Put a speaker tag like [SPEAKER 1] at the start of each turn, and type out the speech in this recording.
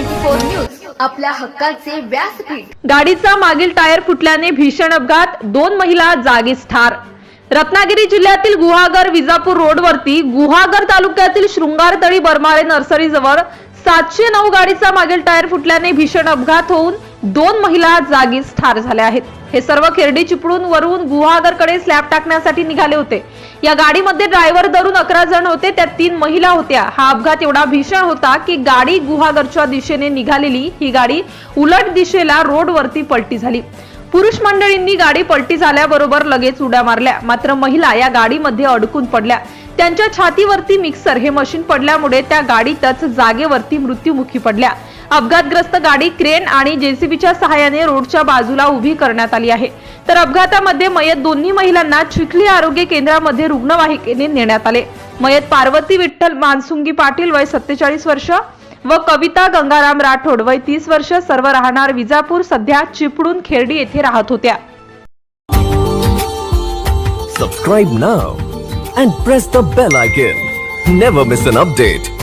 [SPEAKER 1] News आपल्या हक्काचे व्यासपीठ.
[SPEAKER 2] गाडीचा मागील टायर फुटल्याने भीषण अपघात दोन महिला जागीच ठार. रत्नागिरी जिल्ह्यातील गुहागर विजापूर रोडवरती गुहागर तालुक्यातील शृंगारतळी बरमाळे नर्सरी जवळ सातशे नऊ गाडीचा मागील टायर फुटल्याने भीषण अपघात होऊन दोन महिला जागीच ठार झाल्या आहेत. हे सर्व खेरडी चिपळून वरून गुहागरकडे स्लॅब टाकण्यासाठी निघाले होते. या गाडीमध्ये ड्रायव्हर धरून अकरा जण होते त्यात तीन महिला होत्या. हा अपघात एवढा भीषण होता की गाडी गुहागरच्या दिशेने निघालेली ही गाडी उलट दिशेला रोडवरती पलटी झाली. पुरुष मंडळींनी गाडी पलटी झाल्याबरोबर लगेच उड्या मारल्या. मात्र महिला या गाडीमध्ये अडकून पडल्या. त्यांच्या छातीवरती मिक्सर हे मशीन पडल्यामुळे त्या गाडीतच जागेवरती मृत्युमुखी पडल्या. अपघातग्रस्त गाडी क्रेन आणि जेसीबीच्या सहाय्याने रोडच्या बाजूला उभी करण्यात आली आहे. तर अपघातामध्ये मयत दोन्ही महिलांना चिखली आरोग्य केंद्रामध्ये रुग्णवाहिकेने नेण्यात आले. मयत पार्वती विठ्ठल मानसुंगी पाटील वय सत्तेचाळीस वर्ष व कविता गंगाराम राठोड वय तीस वर्ष सर्व राहणार विजापूर सध्या चिपळूण खेर्डी येथे राहत होत्या.
[SPEAKER 3] Subscribe now and press the bell icon never miss an update